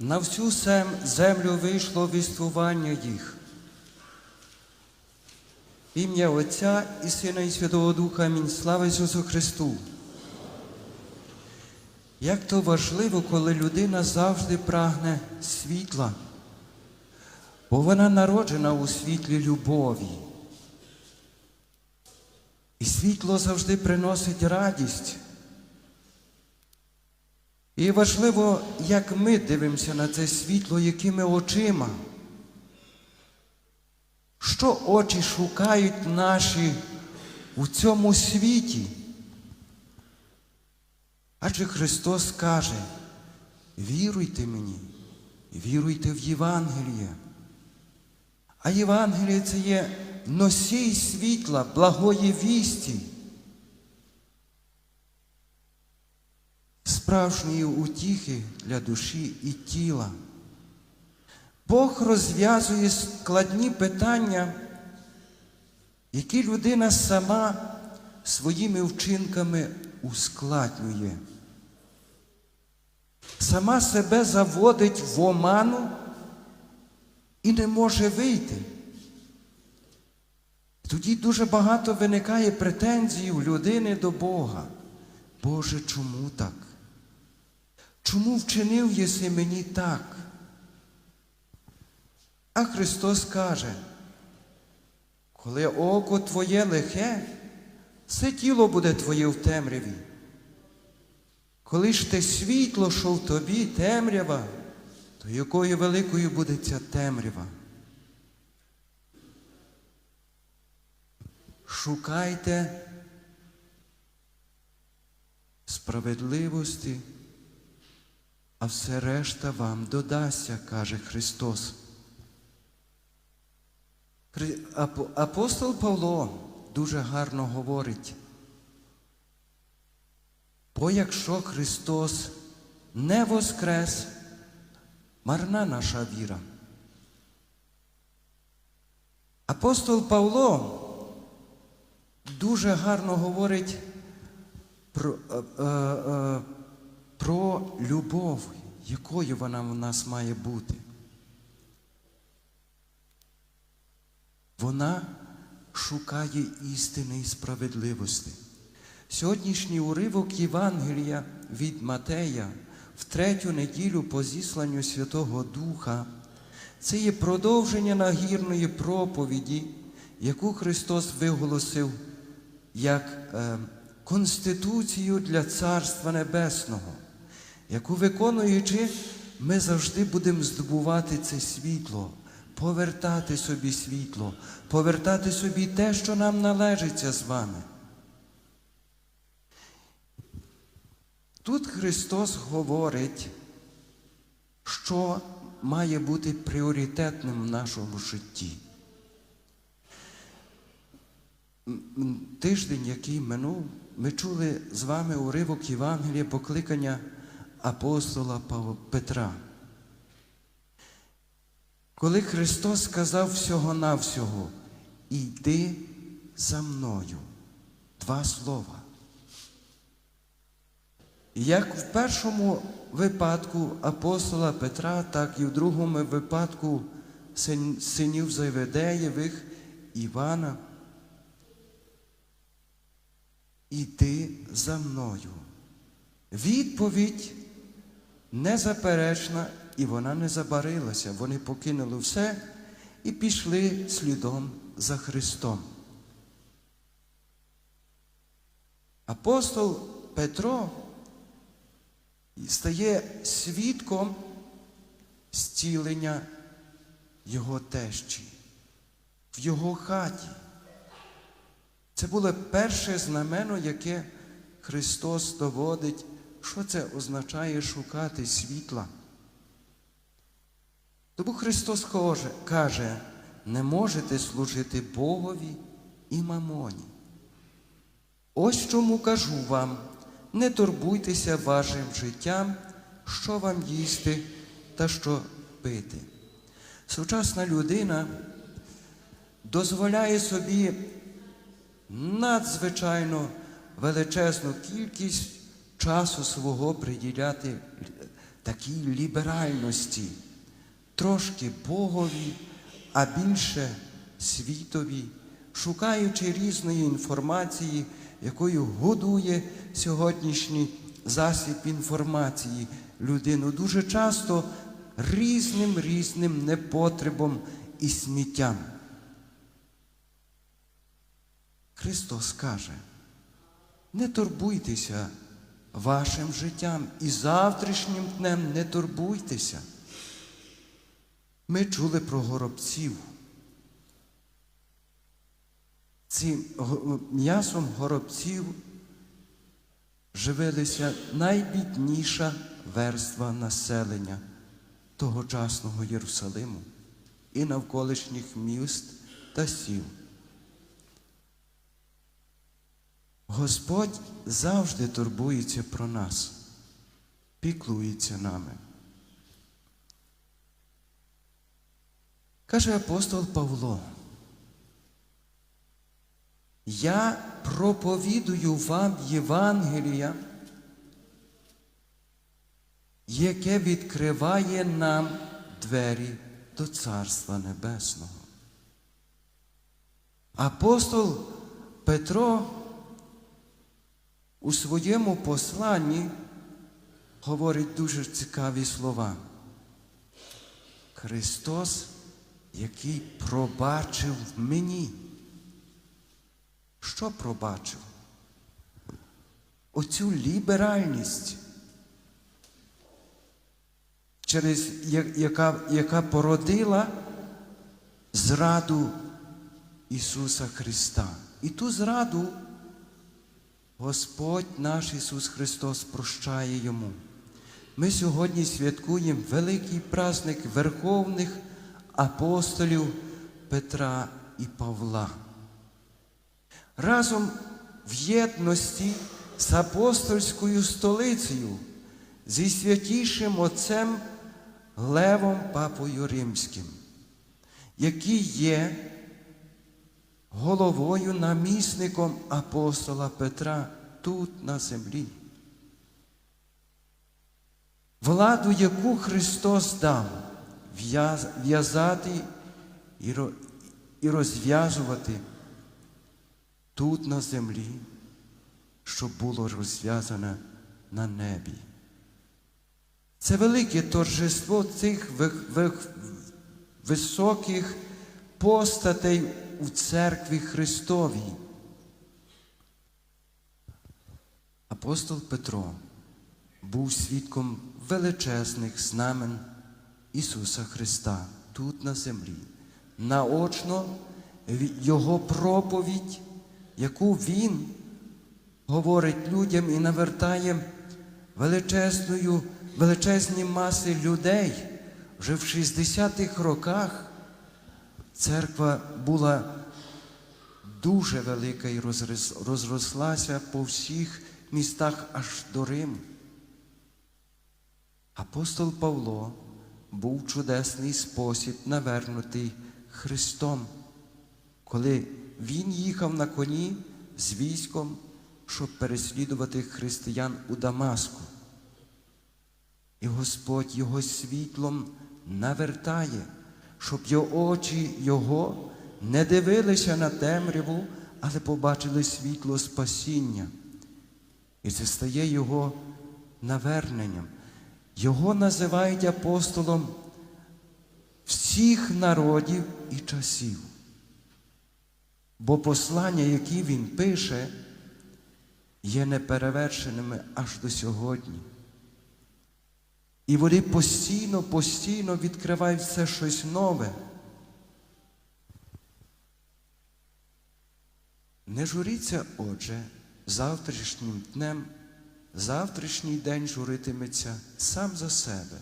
На всю землю вийшло віствування їх. Ім'я Отця і Сина і Святого Духа. Амінь. Слава Ісусу Христу. Як то важливо, коли людина завжди прагне світла, бо вона народжена у світлі любові. І світло завжди приносить радість. І важливо, як ми дивимося на це світло, якими очима. Що очі шукають наші у цьому світі? Адже Христос каже, віруйте мені, віруйте в Євангеліє. А Євангеліє це є носій світла, благої вісті, справжньої утіхи для душі і тіла. Бог розв'язує складні питання, які людина сама своїми вчинками ускладнює. Сама себе заводить в оману і не може вийти. Тоді дуже багато виникає претензій у людини до Бога. Боже, чому так? Чому вчинив єси мені так? А Христос каже, коли око твоє лихе, все тіло буде твоє в темряві. Коли ж те світло, що в тобі темрява, то якою великою буде ця темрява? Шукайте справедливості, а все решта вам додасться, каже Христос. Апостол Павло дуже гарно говорить. Бо якщо Христос не воскрес, марна наша віра. Апостол Павло дуже гарно говорить про, е, е, е, про любов, якою вона в нас має бути. Вона шукає істини і справедливості. Сьогоднішній уривок Євангелія від Матея в третю неділю по зісланню Святого Духа це є продовження нагірної проповіді, яку Христос виголосив як е, конституцію для Царства Небесного, яку виконуючи, ми завжди будемо здобувати це світло, повертати собі світло, повертати собі те, що нам належиться з вами. Тут Христос говорить, що має бути пріоритетним в нашому житті. Тиждень, який минув, ми чули з вами уривок Євангелія покликання апостола Петра. Коли Христос сказав всього-навсього, іди за мною. Два слова. Як в першому випадку апостола Петра, так і в другому випадку синів Заведеєвих Івана. Іди за мною. Відповідь незаперечна, і вона не забарилася. Вони покинули все і пішли слідом за Христом. Апостол Петро стає свідком зцілення його тещі в його хаті. Це було перше знамено, яке Христос доводить, що це означає шукати світла. Тому Христос каже- не можете служити Богові і мамоні. Ось чому кажу вам, не турбуйтеся вашим життям, що вам їсти та що пити. Сучасна людина дозволяє собі надзвичайно величезну кількість часу свого приділяти такій ліберальності, трошки Богові, а більше світові, шукаючи різної інформації, якою годує сьогоднішній засіб інформації людину дуже часто різним різним непотребом і сміттям. Христос каже, не турбуйтеся вашим життям і завтрашнім днем не турбуйтеся. Ми чули про горобців. Цим м'ясом горобців живилися найбідніша верства населення тогочасного Єрусалиму і навколишніх міст та сіл. Господь завжди турбується про нас, піклується нами. Каже апостол Павло, я проповідую вам Євангелія, яке відкриває нам двері до Царства Небесного. Апостол Петро у своєму посланні говорить дуже цікаві слова. Христос, який пробачив мені. Що пробачив? Оцю ліберальність, через яка, яка породила зраду Ісуса Христа. І ту зраду Господь наш Ісус Христос прощає йому. Ми сьогодні святкуємо великий праздник верховних апостолів Петра і Павла. Разом в єдності з апостольською столицею, зі святішим Отцем Левом Папою Римським, який є головою намісником апостола Петра тут на землі. Владу, яку Христос дав в'язати і розв'язувати тут на землі, щоб було розв'язане на небі. Це велике торжество цих ви- ви- високих постатей у церкві Христовій. Апостол Петро був свідком величезних знамен Ісуса Христа тут на землі. Наочно Його проповідь, яку Він говорить людям і навертає величезною, величезні маси людей вже в 60-х роках. Церква була дуже велика і розрослася по всіх містах аж до Риму. Апостол Павло був чудесний спосіб навернутий Христом, коли він їхав на коні з військом, щоб переслідувати християн у Дамаску. І Господь його світлом навертає, щоб його очі його не дивилися на темряву, але побачили світло спасіння. І це стає його наверненням. Його називають апостолом всіх народів і часів. Бо послання, які він пише, є неперевершеними аж до сьогодні. І вони постійно, постійно відкривають все щось нове. Не журіться, отже, завтрашнім днем, завтрашній день журитиметься сам за себе,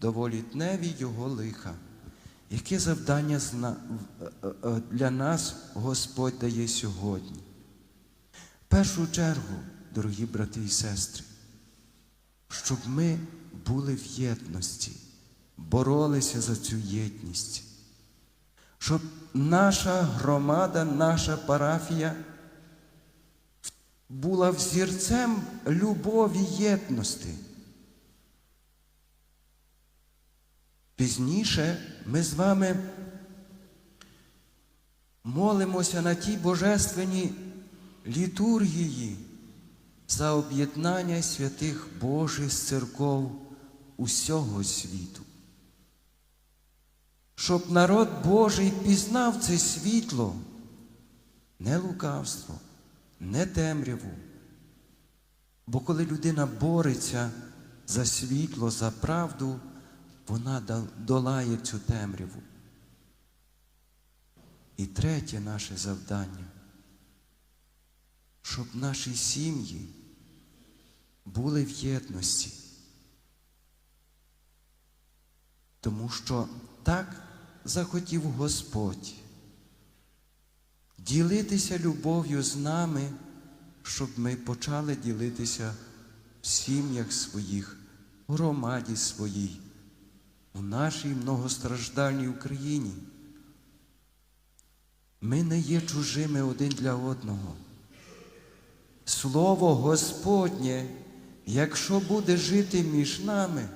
доволі дневі його лиха. Яке завдання е, е, для нас Господь дає сьогодні? В першу чергу, дорогі брати і сестри, щоб ми були в єдності, боролися за цю єдність, щоб наша громада, наша парафія була взірцем любові єдності. Пізніше ми з вами молимося на тій божественній літургії за об'єднання святих Божих з церков усього світу. Щоб народ Божий пізнав це світло, не лукавство, не темряву. Бо коли людина бореться за світло, за правду, вона долає цю темряву. І третє наше завдання, щоб наші сім'ї були в єдності. Тому що так захотів Господь ділитися любов'ю з нами, щоб ми почали ділитися в сім'ях своїх, в громаді своїй, у нашій многостраждальній Україні. Ми не є чужими один для одного. Слово Господнє, якщо буде жити між нами,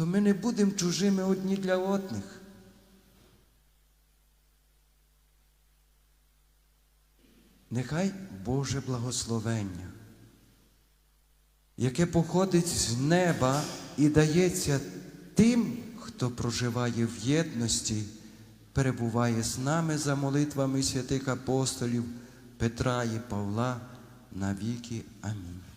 то ми не будемо чужими одні для одних. Нехай Боже благословення, яке походить з неба і дається тим, хто проживає в єдності, перебуває з нами за молитвами святих апостолів Петра і Павла на віки. Амінь.